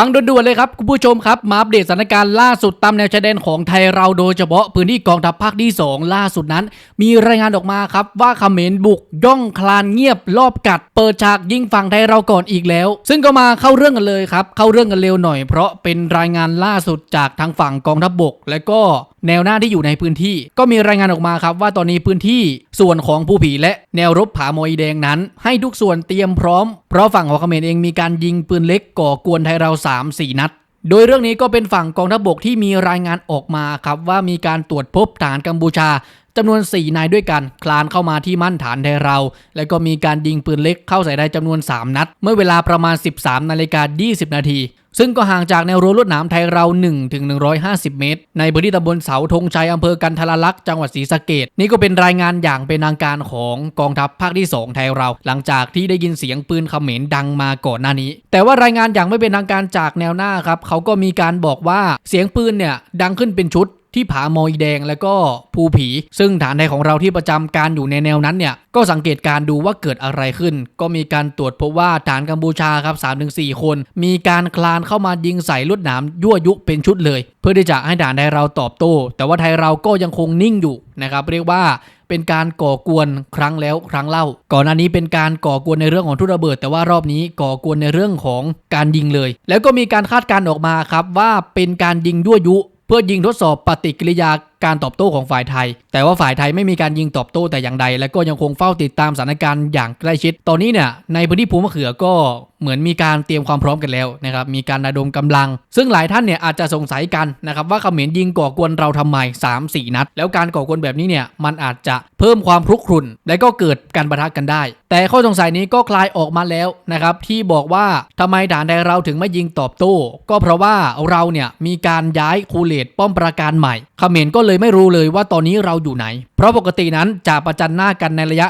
ฟังด่วนๆเลยครับ คุณผู้ชมครับ มาอัปเดตสถานการณ์ล่าสุดตามแนวชายแดนของไทยเราโดยเฉพาะพื้นที่กองทัพภาคที่ 2 ล่าสุดนั้น มีรายงานออกมาครับ ว่าเขมรบุกย่องคลานเงียบรอบกัด เปิดฉากยิงฝั่งไทยเราก่อนอีกแล้ว ซึ่งก็มาเข้าเรื่องกันเลยครับ เข้าเรื่องกันเร็วหน่อยเพราะเป็นรายงานล่าสุดจากทางฝั่งกองทัพบกและก็ แนวหน้าที่อยู่ในพื้นที่ ก็มีรายงานออกมาครับว่าตอนนี้พื้นที่ส่วนของผู้ผีและแนวรบผาโมอยแดงนั้น ให้ทุกส่วนเตรียมพร้อม เพราะฝั่งของเขมรเองมีการยิงปืนเล็กก่อกวนไทยเรา 3-4 นัดโดยเรื่องนี้ก็เป็นฝั่งกองทัพบกที่มีรายงานออกมาครับว่ามีการตรวจพบฐานกัมพูชา จำนวน 4 นายด้วยกัน คลานเข้ามาที่มั่นฐานไทยเรา และก็มีการยิงปืนเล็กเข้าใส่ได้จำนวน 3 นัด เมื่อเวลาประมาณ 13นาฬิกา20 นาที ซึ่งก็ห่างจากแนวรั้วลวดหนามไทยเรา1ถึง150 เมตร ในพื้นที่ตำบลเสาธงชัยอำเภอกันทรลักษณ์จังหวัดศรีสะเกดนี่ก็เป็นรายงานอย่างเป็นทางการของกองทัพภาคที่ 2 ไทยเรา หลังจากที่ได้ยินเสียงปืนเขมรดังมาก่อนหน้านี้ แต่ว่ารายงานอย่างไม่เป็นทางการจากแนวหน้าครับเขาก็มีการบอกว่าเสียงปืนเนี่ยดังขึ้นเป็นชุด ที่ผาโมอยแดงและก็ภูผี ซึ่งฐานไทยของเราที่ประจำการอยู่ในแนวนั้นเนี่ยก็สังเกตการดูว่าเกิดอะไรขึ้น ก็มีการตรวจพบว่าฐานกัมพูชาครับ3-4 คน มีการคลานเข้ามายิงใส่ลวดหนามยั่วยุเป็นชุดเลย เพื่อที่จะให้ฐานไทยเราตอบโต้ แต่ว่าไทยเราก็ยังคงนิ่งอยู่นะครับเรียกว่าเป็นการก่อกวนครั้งแล้วครั้งเล่า ก่อนหน้านี้เป็นการก่อกวนในเรื่องของทุนระเบิด แต่ว่ารอบนี้ก่อกวนในเรื่องของการยิงเลย แล้วก็มีการคาดการณ์ออกมาครับว่าเป็นการยิงยั่วยุ เพื่อยิงทดสอบปฏิกิริยาการตอบโต้ของฝ่ายไทย แต่ว่าฝ่ายไทยไม่มีการยิงตอบโต้แต่อย่างใด และก็ยังคงเฝ้าติดตามสถานการณ์อย่างใกล้ชิด ตอนนี้เนี่ยในพื้นที่ภูมะเขือก็เหมือนมีการเตรียมความพร้อมกันแล้วนะครับมีการระดมกำลัง ซึ่งหลายท่านเนี่ยอาจจะสงสัยกันนะครับว่าเขมรยิงก่อกวนเราทำไม 3 4 นัด แล้วการก่อกวนแบบนี้เนี่ยมันอาจจะเพิ่มความคลุกครุน และก็เกิดการประทะกันได้ แต่ข้อสงสัยนี้ก็คลายออกมาแล้วนะครับที่บอกว่าทำไมฐานใดเราถึงไม่ยิงตอบโต้ ก็เพราะว่าเราเนี่ยมีการย้ายคูเลตป้อมปราการใหม่เขมรก็เลยไม่รู้เลยว่าตอนนี้เราอยู่ไหน เพราะปกตินั้นจะประจันหน้ากันในระยะ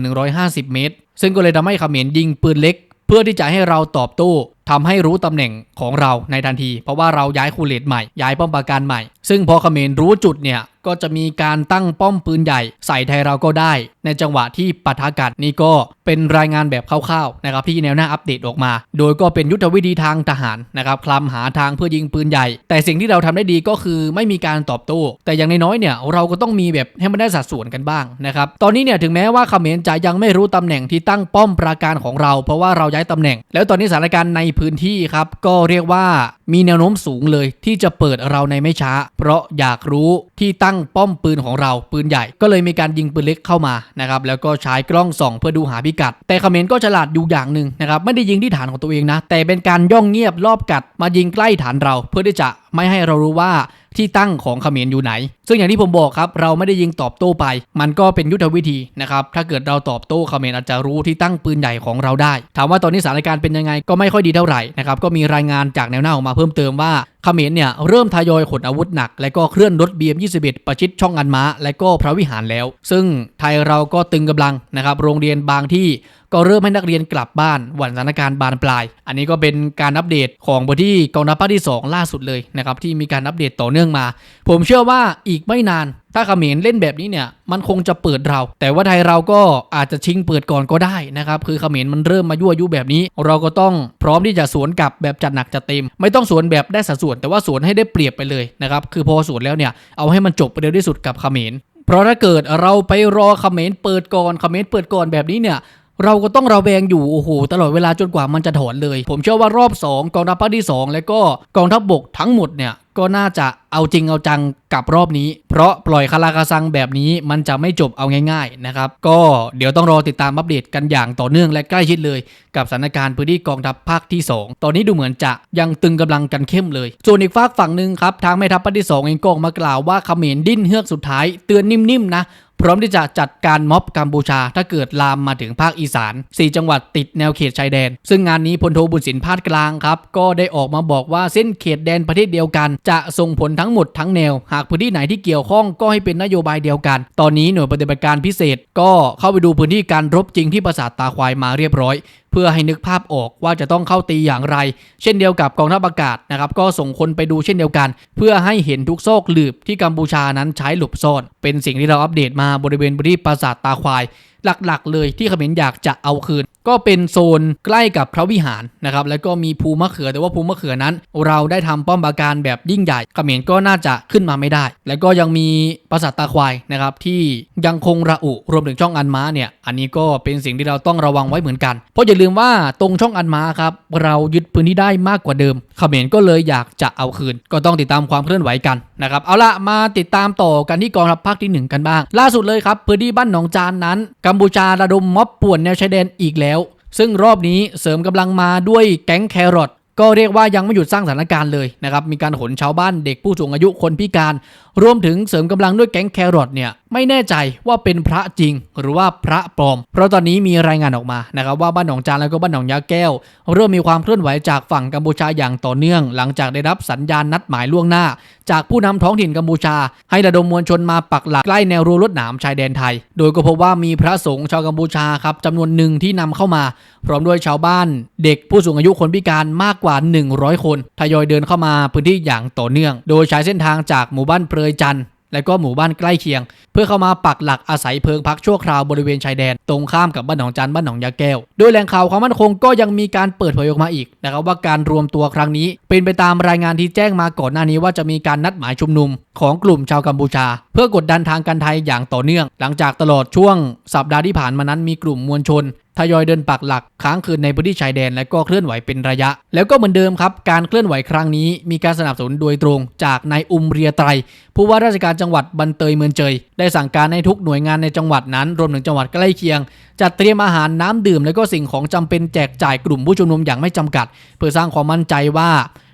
100-150 เมตร ซึ่งก็เลยทำให้เขมรยิงปืนเล็ก เพื่อที่จะให้เราตอบโต้ ทำให้รู้ตำแหน่งของเราในทันที เพราะว่าเราย้ายคูเลตใหม่ ย้ายป้อมปราการใหม่ ซึ่งพอเขมรรู้จุดเนี่ยก็จะมีการตั้งป้อมปืนใหญ่ ใส่ไทยเราก็ได้ ในจังหวะที่ปะทะกันนี่ก็เป็นรายงานแบบคร่าวๆนะครับที่แนวหน้าอัปเดตออกมา โดยก็เป็นยุทธวิธีทางทหารนะครับคลำหาทางเพื่อยิงปืนใหญ่ แต่สิ่งที่เราทำได้ดีก็คือไม่มีการตอบโต้แต่อย่างน้อยๆเนี่ยเราก็ต้องมีแบบให้มันได้สัดส่วนกันบ้างนะครับตอนนี้เนี่ยถึงแม้ว่าเขมรจะยังไม่รู้ตำแหน่งที่ตั้งป้อมปราการของเรา เพราะว่าเราย้ายตำแหน่ง แล้วตอนนี้สถานการณ์ในพื้นที่ครับ ก็เรียกว่ามีแนวโน้มสูงเลยที่จะเปิดเราในไม่ช้า เพราะอยากรู้ที่ตั้งป้อมปืนของเราปืนใหญ่ ก็เลยมีการยิงปืนเล็กเข้ามานะครับแล้วก็ใช้กล้องส่องเพื่อดูหาพิกัด แต่คอมเมนต์ก็ฉลาดอยู่อย่างหนึ่งนะครับไม่ได้ยิงที่ฐานของตัวเองนะ แต่เป็นการย่องเงียบรอบกัดมายิงใกล้ฐานเรา เพื่อที่จะไม่ให้เรารู้ว่า ที่ตั้งของเขมรอยู่ไหน ซึ่งอย่างที่ผมบอกครับ เราไม่ได้ยิงตอบโต้ไป มันก็เป็นยุทธวิธีนะครับ ถ้าเกิดเราตอบโต้เขมรอาจจะรู้ที่ตั้งปืนใหญ่ของเราได้ ถามว่าตอนนี้สถานการณ์เป็นยังไงก็ไม่ค่อยดีเท่าไหร่นะครับ ก็มีรายงานจากแนวหน้าออกมาเพิ่มเติมว่า ขมรเนี่ยเริ่มทยอยขนอาวุธหนัก และก็เคลื่อนรถ BM21 ประชิดช่องอันม้า และก็พระวิหารแล้ว ซึ่งไทยเราก็ตึงกำลังนะครับโรงเรียนบางที่ก็เริ่มให้นักเรียนกลับบ้านหวั่นสถานการณ์บานปลาย อันนี้ก็เป็นการอัปเดตของบทที่กองทัพภาคที่ 2 ล่าสุดเลยนะครับที่มีการอัปเดตต่อเนื่องมา ผมเชื่อว่าอีกไม่นาน ถ้าเขมรเล่นแบบนี้เนี่ยมันคงจะเปิดเรา แต่ว่าไทยเราก็อาจจะชิงเปิดก่อนก็ได้นะครับคือเขมรมันเริ่มมายั่วยุแบบนี้ เราก็ต้องพร้อมที่จะสวนกลับแบบจัดหนักจัดเต็ม ไม่ต้องสวนแบบได้สัดส่วน แต่ว่าสวนให้ได้เปรียบไปเลยนะครับคือพอสวนแล้วเนี่ยเอาให้มันจบไปเร็วที่สุดกับเขมรเพราะถ้าเกิดเราไปรอเขมรเปิดก่อนเขมรเปิดก่อนแบบนี้เนี่ย เราก็ต้องระแวงอยู่โอ้โหตลอดเวลาจนกว่ามันจะถอนเลย ผมเชื่อว่ารอบ 2 กองทัพภาคที่ 2 และก็กองทัพบบกทั้งหมดเนี่ยก็น่าจะเอาจริงเอาจังกับรอบนี้ เพราะปล่อยคาราคาซังแบบนี้มันจะไม่จบเอาง่ายๆนะครับ ก็เดี๋ยวต้องรอติดตามอัปเดตกันอย่างต่อเนื่องและใกล้ชิดเลย กับสถานการณ์พื้นที่กองทัพภาคที่ 2 ตอนนี้ดูเหมือนจะยังตึงกำลังกันเข้มเลย ส่วนอีกฝากฝั่งหนึ่งครับทางแม่ทัพภาคที่ 2 เองก็มากล่าวว่าเขมรดิ้นเฮือกสุดท้ายเตือนนิ่มๆนะ พร้อมที่จะจัดการม็อบกัมพูชา ถ้าเกิดลามมาถึงภาคอีสาน 4 จังหวัดติดแนวเขตชายแดน ซึ่งงานนี้พลโทบุญสินพาดกลางครับ ก็ได้ออกมาบอกว่าเส้นเขตแดนประเทศเดียวกัน จะส่งผลทั้งหมดทั้งแนว หากพื้นที่ไหนที่เกี่ยวข้องก็ให้เป็นนโยบายเดียวกัน ตอนนี้หน่วยปฏิบัติการพิเศษ ก็เข้าไปดูพื้นที่การรบจริงที่ปราสาทตาควายมาเรียบร้อย พื่อให้นึกภาพออกว่าจะต้องเข้าตีอย่างไร เช่นเดียวกับกองทัพอากาศนะครับก็ส่งคนไปดูเช่นเดียวกัน เพื่อให้เห็นทุกซอกหลืบที่กัมพูชานั้นใช้หลบซ่อนเป็นสิ่งที่เราอัปเดตมาบริเวณบริปราสาทตาควาย หลักๆ เลยที่เขมรอยากจะเอาคืน ก็เป็นโซนใกล้กับพระวิหารนะครับแล้วก็มีภูมะเขือแต่ว่าภูมะเขือนั้น เราได้ทำป้อมปราการแบบยิ่งใหญ่เขมรก็น่าจะขึ้นมาไม่ได้ แล้วก็ยังมีปราสาทตาควายนะครับที่ยังคงระอุรวมถึงช่องอันม้าเนี่ยอันนี้ก็เป็นสิ่งที่เราต้องระวังไว้เหมือนกัน เพราะอย่าลืมว่าตรงช่องอันม้าครับเรายึดพื้นที่ได้มากกว่าเดิมเขมรก็เลยอยากจะเอาคืน ก็ต้องติดตามความเคลื่อนไหวกันนะครับเอาละมาติดตามต่อกันที่กองทัพภาคที่หนึ่งกันบ้าง ล่าสุดเลยครับพื้นที่บ้านหนองจานนั้นกัมพูชาระดมม็อบป่วนแนวชายแดนอีกแล้ว ซึ่งรอบนี้เสริมกำลังมาด้วยแก๊งแครอทก็เรียกว่ายังไม่หยุดสร้างสถานการณ์เลยนะครับ มีการขนชาวบ้านเด็กผู้สูงอายุคนพิการ รวมถึงเสริมกำลังด้วยแก๊งแครอทเนี่ยไม่แน่ใจว่าเป็นพระจริงหรือว่าพระปลอม เพราะตอนนี้มีรายงานออกมานะครับว่าบ้านหนองจานแล้วก็บ้านหนองยาแก้ว เริ่มมีความเคลื่อนไหวจากฝั่งกัมพูชาอย่างต่อเนื่อง หลังจากได้รับสัญญาณนัดหมายล่วงหน้า จากผู้นำท้องถิ่นกัมพูชา ให้ระดมมวลชนมาปักหลักใกล้แนวรั้วลวดหนามชายแดนไทย โดยก็พบว่ามีพระสงฆ์ชาวกัมพูชาครับจำนวนหนึ่งที่นำเข้ามา พร้อมด้วยชาวบ้าน เด็กผู้สูงอายุคนพิการมากกว่า 100 คนทยอยเดินเข้ามาพื้นที่อย่างต่อเนื่อง โดยใช้เส้นทางจากหมู่บ้านเปรยจันและก็หมู่บ้านใกล้เคียง เพื่อเข้ามาปักหลักอาศัยเพิงพักชั่วคราวบริเวณชายแดน ตรงข้ามกับบ้านหนองจันบ้านหนองยาแก้ว โดยแหล่งข่าวความมั่นคงก็ยังมีการเปิดเผยออกมาอีกนะครับว่าการรวมตัวครั้งนี้ เป็นไปตามรายงานที่แจ้งมาก่อนหน้านี้ว่าจะมีการนัดหมายชุมนุม ของกลุ่มชาวกัมพูชา เพื่อกดดันทางการไทยอย่างต่อเนื่อง หลังจากตลอดช่วงสัปดาห์ที่ผ่านมานั้นมีกลุ่มมวลชนทยอยเดินปักหลักค้างคืนในพื้นที่ชายแดนและก็เคลื่อนไหวเป็นระยะ แล้วก็เหมือนเดิมครับ การเคลื่อนไหวครั้งนี้มีการสนับสนุนโดยตรงจากนายอุมเรียไตร ผู้ว่าราชการจังหวัดบันเตยเมืองเจย ได้สั่งการให้ทุกหน่วยงานในจังหวัดนั้น รวมถึงจังหวัดใกล้เคียง จัดเตรียมอาหารน้ำดื่ม และก็สิ่งของจำเป็นแจกจ่ายกลุ่มผู้ชุมนุมอย่างไม่จำกัด เพื่อสร้างความมั่นใจว่า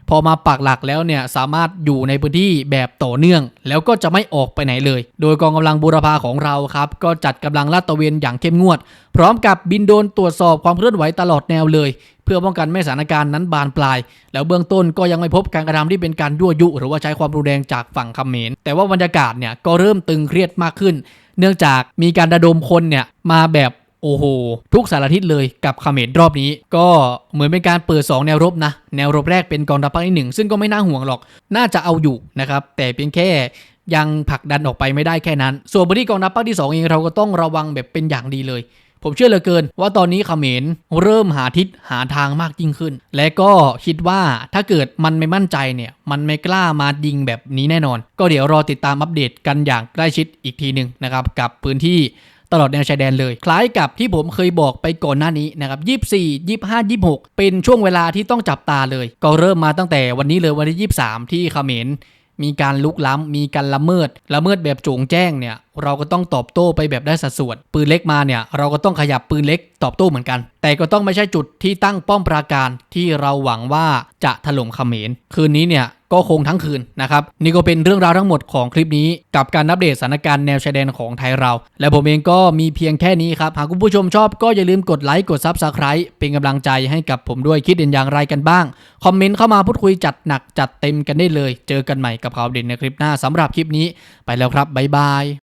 พอมาปักหลักแล้วเนี่ยสามารถอยู่ในพื้นที่แบบต่อเนื่อง แล้วก็จะไม่ออกไปไหนเลย โดยกองกำลังบูรพาของเราครับ ก็จัดกำลังลาดตระเวนอย่างเข้มงวด พร้อมกับบินโดนตรวจสอบความเคลื่อนไหวตลอดแนวเลย เพื่อป้องกันไม่สถานการณ์นั้นบานปลาย แล้วเบื้องต้นก็ยังไม่พบการกระทำที่เป็นการยั่วยุ หรือว่าใช้ความรุนแรงจากฝั่งเขมรแต่ว่าบรรยากาศเนี่ยก็เริ่มตึงเครียดมากขึ้น เนื่องจากมีการระดมคนเนี่ยมาแบบ โอ้โห ทุกสารทิศเลยกับเขมรรอบนี้ ก็เหมือนเป็นการเปิด 2 แนวรบนะ แนวรบแรกเป็นกองทัพภาคที่หนึ่งซึ่งก็ไม่น่าห่วงหรอก น่าจะเอาอยู่นะครับ แต่เพียงแค่ยังผลักดันออกไปไม่ได้แค่นั้น ส่วนพื้นที่กองทัพภาคที่ 2 เองเราก็ต้องระวังแบบเป็นอย่างดีเลย ผมเชื่อเหลือเกิน ว่าตอนนี้เขมรเริ่มหาทิศหาทางมากยิ่งขึ้น และก็คิดว่าถ้าเกิดมันไม่มั่นใจเนี่ย มันไม่กล้ามายิงแบบนี้แน่นอน ก็เดี๋ยวรอติดตามอัปเดตกันอย่างใกล้ชิดอีกทีหนึ่งนะครับกับพื้นที่ ตลอดแนวชายแดนเลย คล้ายกับที่ผมเคยบอกไปก่อนหน้านี้นะครับ24 25 26 เป็นช่วงเวลาที่ต้องจับตาเลย ก็เริ่มมาตั้งแต่วันนี้เลยวันที่ 23 ที่เขมรมีการลุกล้ำ มีการละเมิด ละเมิดแบบโจงแจ้งเนี่ย เราก็ต้องตอบโต้ไปแบบได้สัดส่วน ปืนเล็กมาเนี่ย เราก็ต้องขยับปืนเล็กตอบโต้เหมือนกัน แต่ก็ต้องไม่ใช่จุดที่ตั้งป้อมปราการที่เราหวังว่าจะถล่มเขมร คืนนี้เนี่ย ก็คงทั้งคืนนะครับ นี่ก็เป็นเรื่องราวทั้งหมดของคลิปนี้กับการอัปเดตสถานการณ์แนวชายแดนของไทยเรา และผมเองก็มีเพียงแค่นี้ครับ หากคุณผู้ชมชอบก็อย่าลืมกดไลค์กดซับสไครป์เป็นกำลังใจให้กับผมด้วยคิดเห็นอย่างไรกันบ้าง คอมเมนต์เข้ามาพูดคุยจัดหนักจัดเต็มกันได้เลย เจอกันใหม่กับข่าวเด่นในคลิปหน้าสำหรับคลิปนี้ ไปแล้วครับบ๊ายบาย